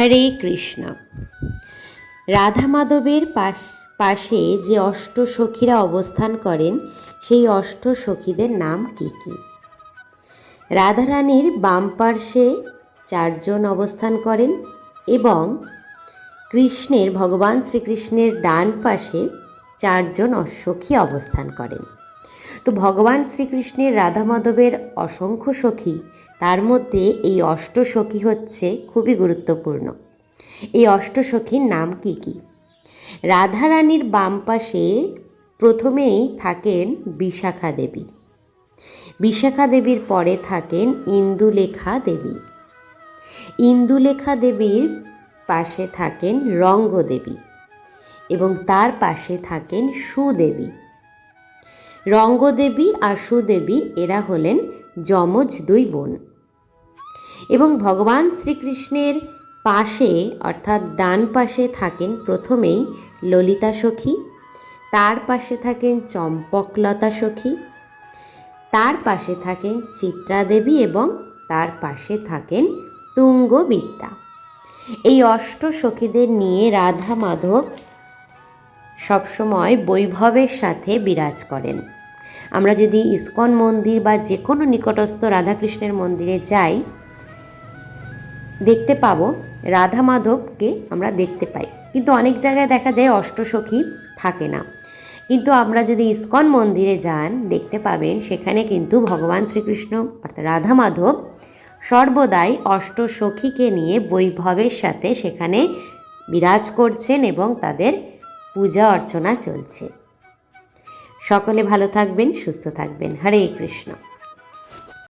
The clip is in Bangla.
হরে কৃষ্ণ। রাধা মাধবের পাশ, পাশে যে অষ্ট সখীরা অবস্থান করেন, সেই অষ্ট সখীদের নাম কি কি? রাধারানীর বাম পার্শ্বে চারজন অবস্থান করেন এবং কৃষ্ণের, ভগবান শ্রীকৃষ্ণের ডান পাশে চারজন সখী অবস্থান করেন। তো ভগবান শ্রীকৃষ্ণের রাধা মাধবের অসংখ্য সখী তার মধ্যে এই অষ্ট সখী হচ্ছে খুবই গুরুত্বপূর্ণ। এই অষ্ট সখীর নাম কি কি? রাধারানীর বাম পাশে প্রথমেই থাকেন বিশাখা দেবী। বিশাখা দেবীর পরে থাকেন ইন্দুলেখা দেবী। ইন্দুলেখা দেবীর পাশে থাকেন রঙ্গদেবী এবং তার পাশে থাকেন সুদেবী। রঙ্গদেবী আর সুদেবী এরা হলেন যমজ দুই বোন। এবং ভগবান শ্রীকৃষ্ণের পাশে, অর্থাৎ ডান পাশে থাকেন প্রথমেই ললিতা সখী, তার পাশে থাকেন চম্পকলতা সখী, তার পাশে থাকেন চিত্রা দেবী এবং তার পাশে থাকেন তুঙ্গবিদ্যা। এই অষ্ট সখীদের নিয়ে রাধা মাধব সবসময় বৈভবের সাথে বিরাজ করেন। আমরা যদি ইস্কন মন্দির বা যে কোনো নিকটস্থ রাধাকৃষ্ণের মন্দিরে যাই দেখতে পাবো। রাধা মাধবকে আমরা দেখতে পাই। কিন্তু অনেক জায়গায় দেখা যায় অষ্টসখী থাকে না। কিন্তু আমরা যদি ইস্কন মন্দিরে যান, দেখতে পাবেন সেখানে কিন্তু ভগবান শ্রীকৃষ্ণ অর্থাৎ রাধা মাধব সর্বদাই অষ্টসখীকে নিয়ে বৈভবের সাথে সেখানে বিরাজ করছেন এবং তাদের পূজা অর্চনা চলছে। সকলে ভালো থাকবেন, সুস্থ থাকবেন। হরে কৃষ্ণ।